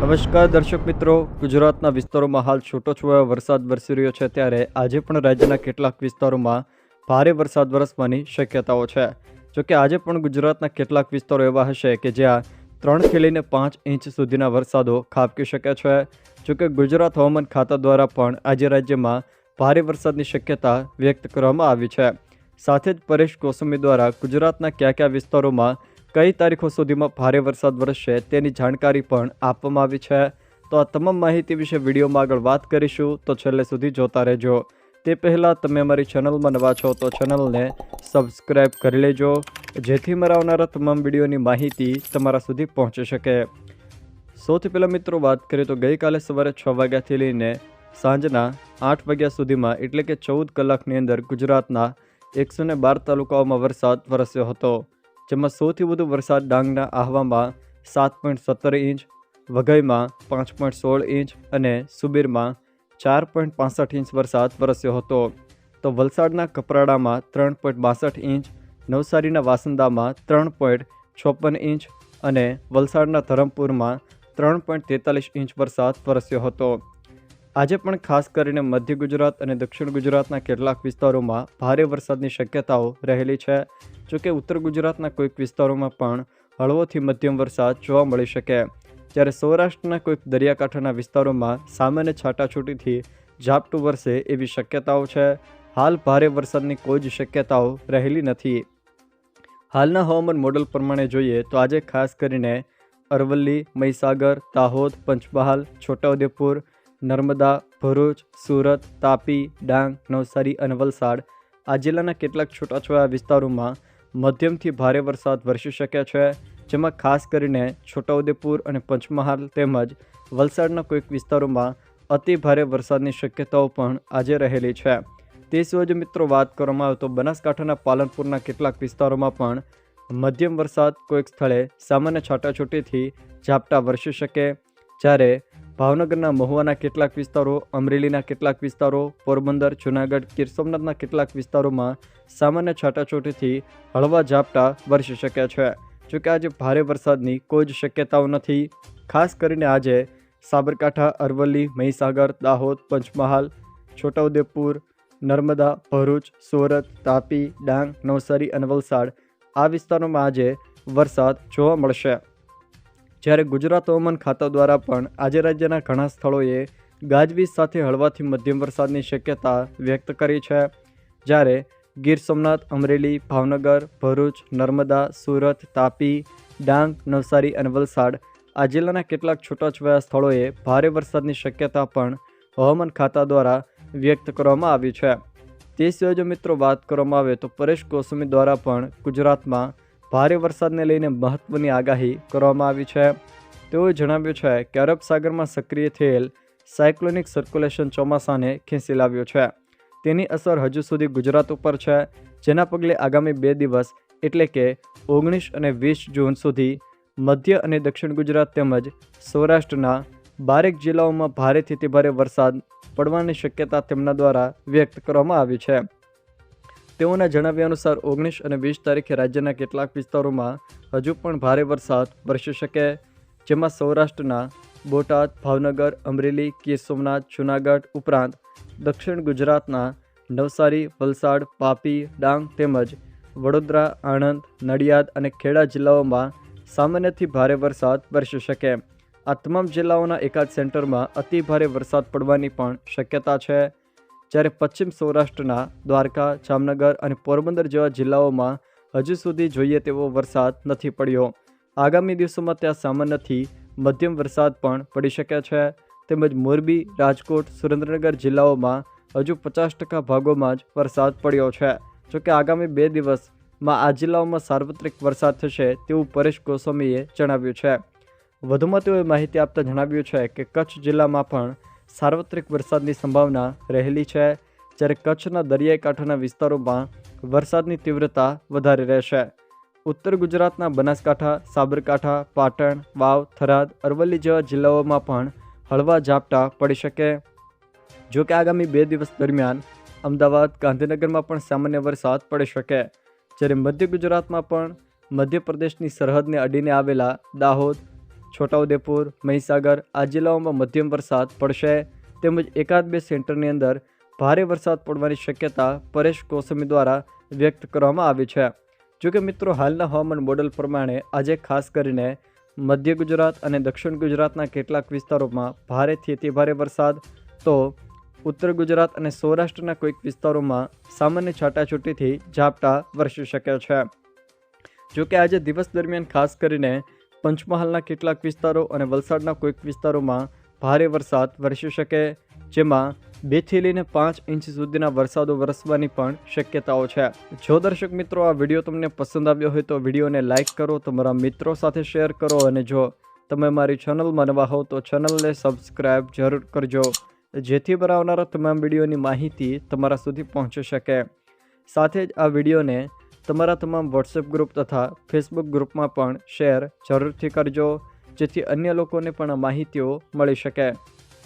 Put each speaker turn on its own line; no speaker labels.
નમસ્કાર દર્શક મિત્રો. ગુજરાતના વિસ્તારોમાં હાલ છૂટોછવાયો વરસાદ વરસી રહ્યો છે ત્યારે આજે પણ રાજ્યના કેટલાક વિસ્તારોમાં ભારે વરસાદ વરસવાની શક્યતાઓ છે. જોકે આજે પણ ગુજરાતના કેટલાક વિસ્તારો એવા હશે કે જ્યાં ત્રણથી લઈને પાંચ ઇંચ સુધીના વરસાદો ખાબકી શકે છે. જોકે ગુજરાત હવામાન ખાતા દ્વારા પણ આજે રાજ્યમાં ભારે વરસાદની શક્યતા વ્યક્ત કરવામાં આવી છે. સાથે જ પરેશ ગોસ્વામી દ્વારા ગુજરાતના કયા કયા વિસ્તારોમાં કઈ તારીખો સુધીમાં ભારે વરસાદ વરસશે તેની જાણકારી પણ આપવામાં આવી છે. તો આ તમામ માહિતી વિશે વિડીયોમાં આગળ વાત કરીશું. તો છેલ્લે સુધી જોતા રહેજો. તે પહેલાં તમે અમારી ચેનલમાં નવા છો તો ચેનલને સબસ્ક્રાઈબ કરી લેજો. જેથી મારા આવનારા તમામ વિડીયોની માહિતી તમારા સુધી પહોંચી શકે. સૌથી પહેલાં મિત્રો વાત કરીએ તો ગઈકાલે સવારે છ વાગ્યાથી લઈને સાંજના આઠ વાગ્યા સુધીમાં, એટલે કે ચૌદ કલાકની અંદર ગુજરાતના એકસો બાર તાલુકાઓમાં વરસાદ વરસ્યો હતો. જેમાં સૌથી વધુ વરસાદ ડાંગના આહવામાં સાત પોઈન્ટ સત્તર ઇંચ, વઘઈમાં પાંચ પોઈન્ટ સોળ ઇંચ અને સુબીરમાં ચાર પોઈન્ટ પાસઠ ઇંચ વરસાદ વરસ્યો હતો. તો વલસાડના કપરાડામાં ત્રણ પોઈન્ટ બાસઠ ઇંચ, નવસારીના વાસંદામાં ત્રણ પોઈન્ટ છપ્પન ઇંચ અને વલસાડના ધરમપુરમાં ત્રણ પોઈન્ટ તેતાલીસ ઇંચ વરસાદ વરસ્યો હતો. આજે પણ ખાસ કરીને મધ્ય ગુજરાત અને દક્ષિણ ગુજરાતના કેટલાક વિસ્તારોમાં ભારે વરસાદની શક્યતાઓ રહેલી છે. જોકે ઉત્તર ગુજરાતના કોઈક વિસ્તારોમાં પણ હળવોથી મધ્યમ વરસાદ જોવા મળી શકે. જ્યારે સૌરાષ્ટ્રના કોઈક દરિયાકાંઠાના વિસ્તારોમાં સામાન્ય છાટાછૂટીથી ઝાપટું વરસે એવી શક્યતાઓ છે. હાલ ભારે વરસાદની કોઈ જ શક્યતાઓ રહેલી નથી. હાલના હવામાન મોડલ પ્રમાણે જોઈએ તો આજે ખાસ કરીને અરવલ્લી, મહીસાગર, દાહોદ, પંચમહાલ, છોટાઉદેપુર, નર્મદા, ભરૂચ, સુરત, તાપી, ડાંગ, નવસારી અને વલસાડ આ જિલ્લાના કેટલાક છૂટાછવાયા વિસ્તારોમાં મધ્યમથી ભારે વરસાદ વરસી શકે છે, જેમાં ખાસ કરીને છોટાઉદેપુર અને પંચમહાલ તેમજ વલસાડના કોઈક વિસ્તારોમાં અતિ ભારે વરસાદની શક્યતાઓ પણ આજે રહેલી છે. તે સિવાય મિત્રો વાત કરવામાં આવે તો બનાસકાંઠાના પાલનપુરના કેટલાક વિસ્તારોમાં પણ મધ્યમ વરસાદ કોઈક સ્થળે સામાન્ય છાટાછૂટીથી ઝાપટા વરસી શકે, જ્યારે ભાવનગરના મહુવાના કેટલાક વિસ્તારો, અમરેલીના કેટલાક વિસ્તારો, પોરબંદર, જૂનાગઢ, ગીર સોમનાથના કેટલાક વિસ્તારોમાં સામાન્ય છાટાછૂટીથી હળવા ઝાપટા વરસી શક્યા છે. જોકે આજે ભારે વરસાદની કોઈ જ શક્યતાઓ નથી. ખાસ કરીને આજે સાબરકાંઠા, અરવલ્લી, મહીસાગર, દાહોદ, પંચમહાલ, છોટાઉદેપુર, નર્મદા, ભરૂચ, સુરત, તાપી, ડાંગ, નવસારી અને વલસાડ આ વિસ્તારોમાં આજે વરસાદ જોવા મળશે. જ્યારે ગુજરાત હવામાન ખાતા દ્વારા પણ આજે રાજ્યના ઘણા સ્થળોએ ગાજવીજ સાથે હળવાથી મધ્યમ વરસાદની શક્યતા વ્યક્ત કરી છે. જ્યારે ગીર સોમનાથ, અમરેલી, ભાવનગર, ભરૂચ, નર્મદા, સુરત, તાપી, ડાંગ, નવસારી અને વલસાડ આ જિલ્લાના કેટલાક છૂટાછવાયા સ્થળોએ ભારે વરસાદની શક્યતા પણ હવામાન ખાતા દ્વારા વ્યક્ત કરવામાં આવી છે. તે સિવાય જો મિત્રો વાત કરવામાં આવે તો પરેશ ગોસ્વામી દ્વારા પણ ગુજરાતમાં ભારે વરસાદને લઈને મહત્વની આગાહી કરવામાં આવી છે. તેઓએ જણાવ્યું છે કે અરબ સાગરમાં સક્રિય થયેલ સાયક્લોનિક સર્ક્યુલેશન ચોમાસાને ખેંચી લાવ્યો છે. તેની અસર હજુ સુધી ગુજરાત ઉપર છે, જેના પગલે આગામી બે દિવસ એટલે કે ઓગણીસ અને વીસ જૂન સુધી મધ્ય અને દક્ષિણ ગુજરાત તેમજ સૌરાષ્ટ્રના બારેક જિલ્લાઓમાં ભારેથી ભારે વરસાદ પડવાની શક્યતા તેમના દ્વારા વ્યક્ત કરવામાં આવી છે. તેઓના જણાવ્યા અનુસાર ઓગણીસ અને વીસ તારીખે રાજ્યના કેટલાક વિસ્તારોમાં હજુ પણ ભારે વરસાદ વરસી શકે, જેમાં સૌરાષ્ટ્રના બોટાદ, ભાવનગર, અમરેલી ગીર સોમનાથ, જૂનાગઢ ઉપરાંત દક્ષિણ ગુજરાતના નવસારી, વલસાડ, પાપી, ડાંગ તેમજ વડોદરા, આણંદ, નડિયાદ અને ખેડા જિલ્લાઓમાં સામાન્યથી ભારે વરસાદ વરસી શકે. આ તમામ જિલ્લાઓના એકાદ સેન્ટરમાં અતિ ભારે વરસાદ પડવાની પણ શક્યતા છે. જ્યારે પશ્ચિમ સૌરાષ્ટ્રના દ્વારકા, જામનગર અને પોરબંદર જેવા જિલ્લાઓમાં હજુ સુધી જોઈએ તેવો વરસાદ નથી પડ્યો. આગામી દિવસોમાં ત્યાં સામાન્યથી મધ્યમ વરસાદ પણ પડી શકે છે. તેમજ મોરબી, રાજકોટ, સુરેન્દ્રનગર જિલ્લાઓમાં હજુ પચાસ ટકા ભાગોમાં જ વરસાદ પડ્યો છે. જોકે આગામી બે દિવસમાં આ જિલ્લાઓમાં સાર્વત્રિક વરસાદ થશે તેવું પરેશ ગોસ્વામીએ જણાવ્યું છે. વધુમાં તેઓએ માહિતી આપતા જણાવ્યું છે કે કચ્છ જિલ્લામાં પણ સાર્વત્રિક વરસાદની સંભાવના રહેલી છે, જ્યારે કચ્છના દરિયાઈ કાંઠાના વિસ્તારોમાં વરસાદની તીવ્રતા વધારે રહેશે. ઉત્તર ગુજરાતના બનાસકાંઠા, સાબરકાંઠા, પાટણ, વાવ, થરાદ, અરવલ્લી જેવા જિલ્લાઓમાં પણ હળવા ઝાપટા પડી શકે. જો કે આગામી બે દિવસ દરમિયાન અમદાવાદ, ગાંધીનગરમાં પણ સામાન્ય વરસાદ પડી શકે, જ્યારે મધ્ય ગુજરાતમાં પણ મધ્યપ્રદેશની સરહદને અડીને આવેલા દાહોદ છોટાઉદેપુર, મહીસાગર આ જિલ્લાઓમાં મધ્યમ વરસાદ પડશે. તેમજ એકાદ બે સેન્ટરની અંદર ભારે વરસાદ પડવાની શક્યતા પરેશ ગોસ્વામી દ્વારા વ્યક્ત કરવામાં આવી છે. જોકે મિત્રો, હાલના હવામાન મોડલ પ્રમાણે આજે ખાસ કરીને મધ્ય ગુજરાત અને દક્ષિણ ગુજરાતના કેટલાક વિસ્તારોમાં ભારેથી અતિ ભારે વરસાદ. તો ઉત્તર ગુજરાત અને સૌરાષ્ટ્રના કોઈક વિસ્તારોમાં સામાન્ય છાંટાછૂટીથી ઝાપટા વરસી શકે છે. જોકે આજે દિવસ દરમિયાન ખાસ કરીને પંચમહાલના કેટલાક વિસ્તારો અને વલસાડના કોઈક વિસ્તારોમાં ભારે વરસાદ વરસી શકે, જેમાં બેથી લઈને પાંચ ઇંચ સુધીના વરસાદો વરસવાની પણ શક્યતાઓ છે. જો દર્શક મિત્રો આ વીડિયો તમને પસંદ આવ્યો હોય તો વિડીયોને લાઇક કરો, તમારા મિત્રો સાથે શેર કરો અને જો તમે મારી ચેનલમાં નવા હોવ તો ચેનલને સબસ્ક્રાઈબ જરૂર કરજો, જેથી બનાવનારા તમામ વિડીયોની માહિતી તમારા સુધી પહોંચી શકે. સાથે જ આ વિડીયોને તમારા તમામ વોટ્સએપ ગ્રુપ તથા ફેસબુક ગ્રુપમાં પણ શેર જરૂરથી કરજો, જેથી અન્ય લોકોને પણ માહિતીઓ મળી શકે.